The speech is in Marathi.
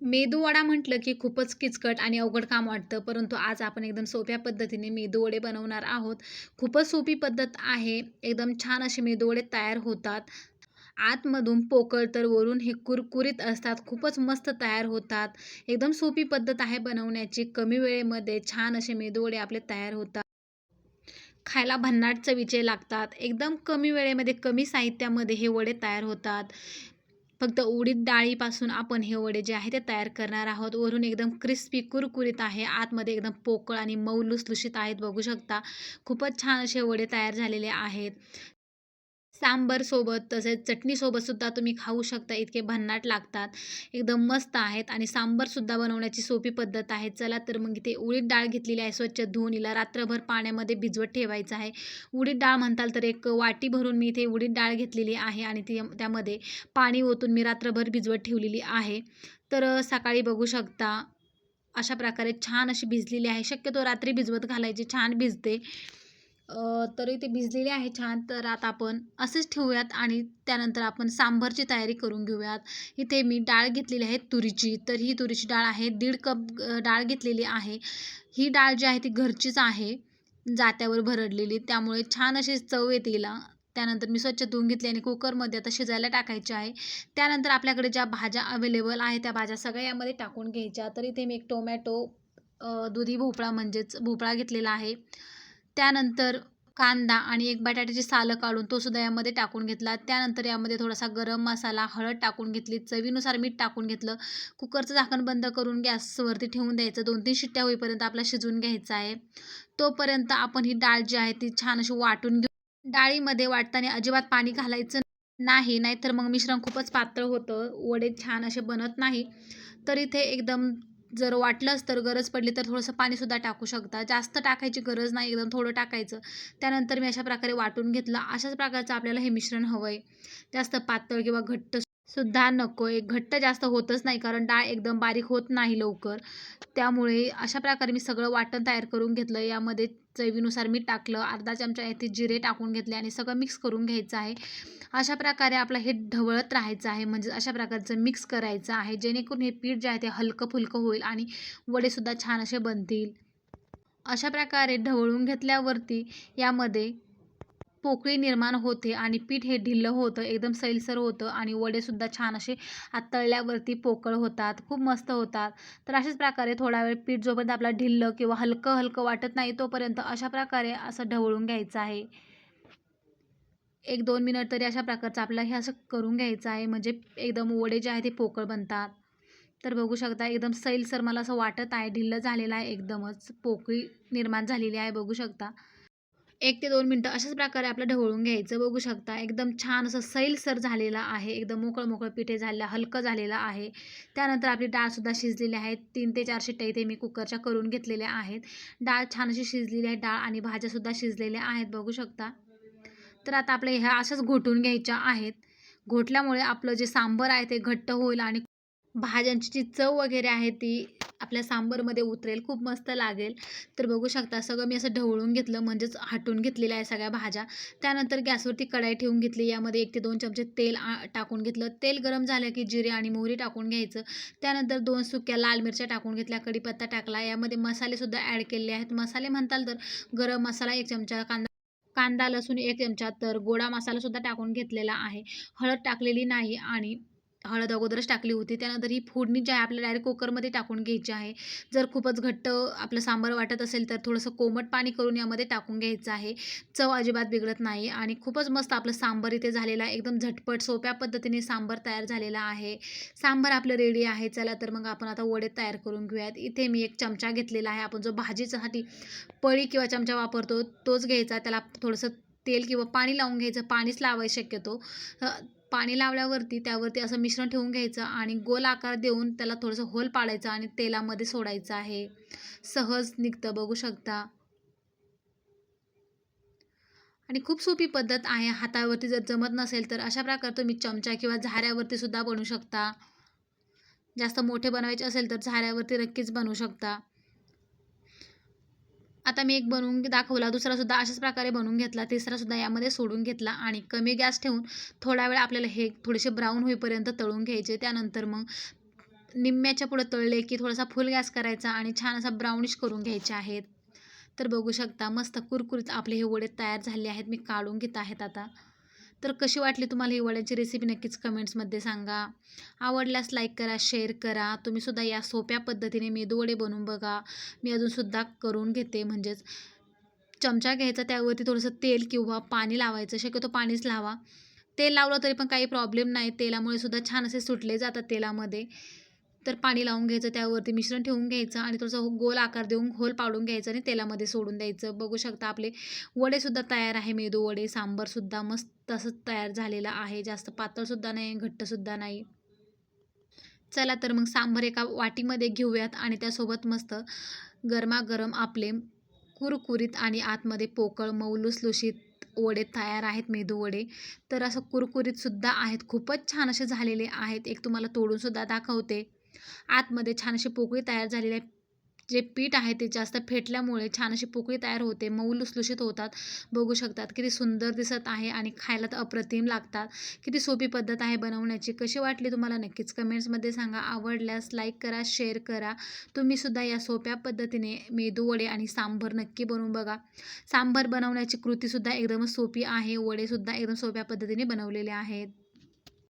मेदूवडा म्हटलं की खूपच किचकट आणि अवघड काम वाटतं परंतु आज आपण एकदम सोप्या पद्धतीने मेदूवडे बनवणार आहोत. खूपच सोपी पद्धत आहे. एकदम छान असे मेदूवडे तयार होतात. आतमधून पोकळ तर वरून हे कुरकुरीत असतात. खूपच मस्त तयार होतात. एकदम सोपी पद्धत आहे बनवण्याची. कमी वेळेमध्ये छान असे मेदूवडे आपले तयार होतात. खायला भन्नाट चवीचे लागतात. एकदम कमी वेळेमध्ये कमी साहित्यामध्ये हे वडे तयार होतात. फक्त उडीद डाळीपासून आपण हे वडे जे आहे ते तयार करणार आहोत. वरून एकदम क्रिस्पी कुरकुरीत आहे. आतमध्ये एकदम पोकळ आणि मऊ लुसलुशीत आहेत. बघू शकता खूपच छान असे वडे तयार झालेले आहेत. सांबरसोबत तसेच चटणीसोबतसुद्धा तुम्ही खाऊ शकता. इतके भन्नाट लागतात. एकदम मस्त आहेत आणि सांबरसुद्धा बनवण्याची सोपी पद्धत आहे. चला तर मग इथे उडीद डाळ घेतलेली आहे. स्वच्छ धुवून हिला रात्रभर पाण्यामध्ये भिजवत ठेवायचं आहे. उडीद डाळ म्हणताल तर एक वाटी भरून मी इथे उडीद डाळ घेतलेली आहे आणि ती त्यामध्ये पाणी ओतून मी रात्रभर भिजवत ठेवलेली आहे. तर सकाळी बघू शकता अशा प्रकारे छान अशी भिजलेली आहे. शक्यतो रात्री भिजवत घालायची. छान भिजते. तरी ते भिजलेले आहे छान. तर आता आपण असेच ठेवूयात आणि त्यानंतर आपण सांभरची तयारी करून घेऊयात. इथे मी डाळ घेतलेली आहे तुरीची. तर ही तुरीची डाळ आहे. दीड कप डाळ घेतलेली आहे. ही डाळ जी आहे ती घरचीच आहे. जात्यावर भरडलेली. त्यामुळे छान अशी चव येते त्यानंतर मी स्वच्छ धुवून घेतली आणि कुकरमध्ये आता शिजायला टाकायची आहे. त्यानंतर आपल्याकडे ज्या भाज्या अवेलेबल आहे त्या भाज्या सगळ्या यामध्ये टाकून घ्यायच्या. तर इथे मी एक टोमॅटो दुधी भोपळा म्हणजेच भोपळा घेतलेला आहे. त्यानंतर कांदा आणि एक बटाट्याची सालं काढून तो सुद्धा यामध्ये टाकून घेतला. त्यानंतर यामध्ये थोडासा गरम मसाला हळद टाकून घेतली चवीनुसार मीठ टाकून घेतलं. कुकरचं झाकण बंद करून गॅसवरती ठेवून द्यायचं. दोन तीन शिट्ट्या होईपर्यंत आपला शिजवून घ्यायचा आहे. तोपर्यंत आपण ही डाळ जी आहे ती छान अशी वाटून घेऊ. डाळीमध्ये वाटताना अजिबात पाणी घालायचं नाही नाहीतर मग मिश्रण खूपच पातळ होतं. वडे छान असे बनत नाही. तर इथे एकदम जर वाटलंच तर गरज पडली तर थोडंसं पाणीसुद्धा टाकू शकता. जास्त टाकायची गरज नाही एकदम थोडं टाकायचं. त्यानंतर मी अशा प्रकारे वाटून घेतलं. अशाच प्रकारचं आपल्याला हे मिश्रण हवं आहे जास्त पातळ किंवा घट्ट सुद्धा नको आहे. घट्ट जास्त होतच नाही कारण डाळ एकदम बारीक होत नाही लवकर. त्यामुळे अशा प्रकारे मी सगळं वाटण तयार करून घेतलं. यामध्ये चवीनुसार मीठ टाकलं. अर्धा चमचा येथे जिरे टाकून घेतले आणि सगळं मिक्स करून घ्यायचं आहे. अशा प्रकारे आपलं हे ढवळत राहायचं आहे. म्हणजे अशा प्रकारचं मिक्स करायचं आहे. जेणेकरून हे पीठ जे आहे ते हलकं फुलकं होईल आणि वडेसुद्धा छान असे बनतील. अशा प्रकारे ढवळून घेतल्यावरती यामध्ये पोकळी निर्माण होते आणि पीठ हे ढिल्लं होतं एकदम सैलसर होतं आणि वडेसुद्धा छान असे तळल्यावरती पोकळ होतात खूप मस्त होतात. तर अशाच प्रकारे थोडा वेळ पीठ जोपर्यंत आपला ढिल्लं किंवा हलकं हलकं वाटत नाही तोपर्यंत अशा प्रकारे असं ढवळून घ्यायचं आहे. एक दोन मिनट तरी अशा प्रकारचं आपलं हे असं करून घ्यायचं आहे म्हणजे एकदम वडे जे आहे ते पोकळ बनतात. तर बघू शकता एकदम सैलसर मला असं वाटत आहे ढिल्लं झालेलं आहे एकदमच पोकळी निर्माण झालेली आहे बघू शकता. एक ते दोन मिनटं अशाच प्रकारे आपलं ढवळून घ्यायचं. बघू शकता एकदम छान असं सैलसर झालेला आहे. एकदम मोकळं मोकळं पिठे झालेलं हलकं झालेलं आहे. त्यानंतर आपली डाळसुद्धा शिजलेली आहे. तीन ते चार शिट्ट्या इथे मी कुकरच्या करून घेतलेल्या आहेत. डाळ छान अशी शिजलेली आहे. डाळ आणि भाज्यासुद्धा शिजलेल्या आहेत. बघू शकता. तर आता आपल्या ह्या अशाच घोटून घ्यायच्या आहेत. घोटल्यामुळे आपलं जे सांबर आहे ते घट्ट होईल आणि भाज्यांची जी चव वगैरे आहे ती आपल्या सांबरमध्ये उतरेल खूप मस्त लागेल. तर बघू शकता सगळं मी असं ढवळून घेतलं म्हणजेच हटून घेतलेल्या आहे सगळ्या भाज्या. त्यानंतर गॅसवरती कढाई ठेवून घेतली यामध्ये एक ते दोन चमचे तेल टाकून घेतलं. तेल गरम झालं की जिरे आणि मोहरी टाकून घ्यायचं. त्यानंतर दोन सुक्या लाल मिरच्या टाकून घेतल्या कढीपत्ता टाकला. यामध्ये मसालेसुद्धा ॲड केलेले आहेत. मसाले म्हणताल तर गरम मसाला एक चमचा कांदा कांदा लसूण एक चमचा तर गोडा मसालासुद्धा टाकून घेतलेला आहे. हळद टाकलेली नाही आणि हळद अगोदरच टाकली होती. त्यानंतर ही फोडणी जी आहे आपल्याला डायरेक्ट कुकरमध्ये टाकून घ्यायची आहे. जर खूपच घट्ट आपलं सांबार वाटत असेल तर थोडंसं कोमट पाणी करून यामध्ये टाकून घ्यायचं आहे. चव अजिबात बिघडत नाही आणि खूपच मस्त आपलं सांबार इथे झालेला आहे. एकदम झटपट सोप्या पद्धतीने सांबार तयार झालेला आहे. सांबार आपलं रेडी आहे. चला तर मग आपण आता वडे तयार करून घेऊयात. इथे मी एक चमचा घेतलेला आहे. आपण जो भाजीसाठी पळी किंवा चमचा वापरतो तोच घ्यायचा. त्याला थोडंसं तेल किंवा पाणी लावून घ्यायचं. पाणीच लावायचं शक्यतो. पाणी लावल्यावरती त्यावरती असं मिश्रण ठेवून घ्यायचं आणि गोल आकार देऊन त्याला थोडंसं होल पाडायचं आणि तेलामध्ये सोडायचं आहे. सहज निघतं बघू शकता. आणि खूप सोपी पद्धत आहे. हातावरती जर जमत नसेल तर अशा प्रकारे तुम्ही चमचा किंवा झाऱ्यावरती सुद्धा बनवू शकता. जास्त मोठे बनवायचे असेल तर झाऱ्यावरती नक्कीच बनवू शकता. आता मी एक बनवून दाखवला दुसरासुद्धा अशाच प्रकारे बनवून घेतला तिसरासुद्धा यामध्ये सोडून घेतला आणि कमी गॅस ठेवून थोडा वेळ आपल्याला हे थोडेसे ब्राऊन होईपर्यंत तळून घ्यायचे. त्यानंतर मग निम्म्याच्या पुढं तळले की थोडासा फुल गॅस करायचा आणि छान असा ब्राउनिश करून घ्यायचे आहेत. तर बघू शकता मस्त कुरकुरीत आपले हे वडे तयार झाले आहेत. मी काढून घेत आहेत आता. तर कशी वाटली तुम्हाला हिवाळ्याची रेसिपी नक्कीच कमेंट्समध्ये सांगा. आवडल्यास लाईक करा शेअर करा. तुम्हीसुद्धा या सोप्या पद्धतीने मेदूवडे बनवून बघा. मी अजूनसुद्धा करून घेते. म्हणजेच चमचा घ्यायचा त्यावरती थोडंसं तेल किंवा पाणी लावायचं. शक्यतो पाणीच लावा. तेल लावलं तरी पण काही प्रॉब्लेम नाही. तेलामुळे सुद्धा छान असे सुटले जातात तेलामध्ये. तर पाणी लावून घ्यायचं त्यावरती मिश्रण ठेवून घ्यायचं आणि थोडंसं हो, गोल आकार देऊन घोल पाडून घ्यायचं आणि तेलामध्ये सोडून द्यायचं. बघू शकता आपले वडेसुद्धा तयार आहे मेदू वडे सांबारसुद्धा मस्त असं तयार झालेलं आहे. जास्त पातळसुद्धा नाही घट्टसुद्धा नाही. चला तर मग सांबर एका वाटीमध्ये घेऊयात आणि त्यासोबत मस्त गरमागरम आपले कुरकुरीत आणि आतमध्ये पोकळ मऊ लुसलुशीत वडे तयार आहेत मेदू वडे. तर असं कुरकुरीतसुद्धा आहेत. खूपच छान असे झालेले आहेत. एक तुम्हाला तोडूनसुद्धा दाखवते. आतमध्ये छान अशी पोकळी तयार झालेली आहे. जे पीठ आहे ते जास्त फेटल्यामुळे छान अशी पोकळी तयार होते. मऊ लुसलुशीत होतात. बघू शकतात किती सुंदर दिसत आहे आणि खायला तर अप्रतिम लागतात. किती सोपी पद्धत आहे बनवण्याची. कशी वाटली तुम्हाला नक्कीच कमेंट्समध्ये सांगा. आवडल्यास लाईक करा शेअर करा. तुम्हीसुद्धा या सोप्या पद्धतीने मेदू वडे आणि सांबर नक्की बनवून बघा. सांबर बनवण्याची कृतीसुद्धा एकदम सोपी आहे. वडेसुद्धा एकदम सोप्या पद्धतीने बनवलेले आहेत.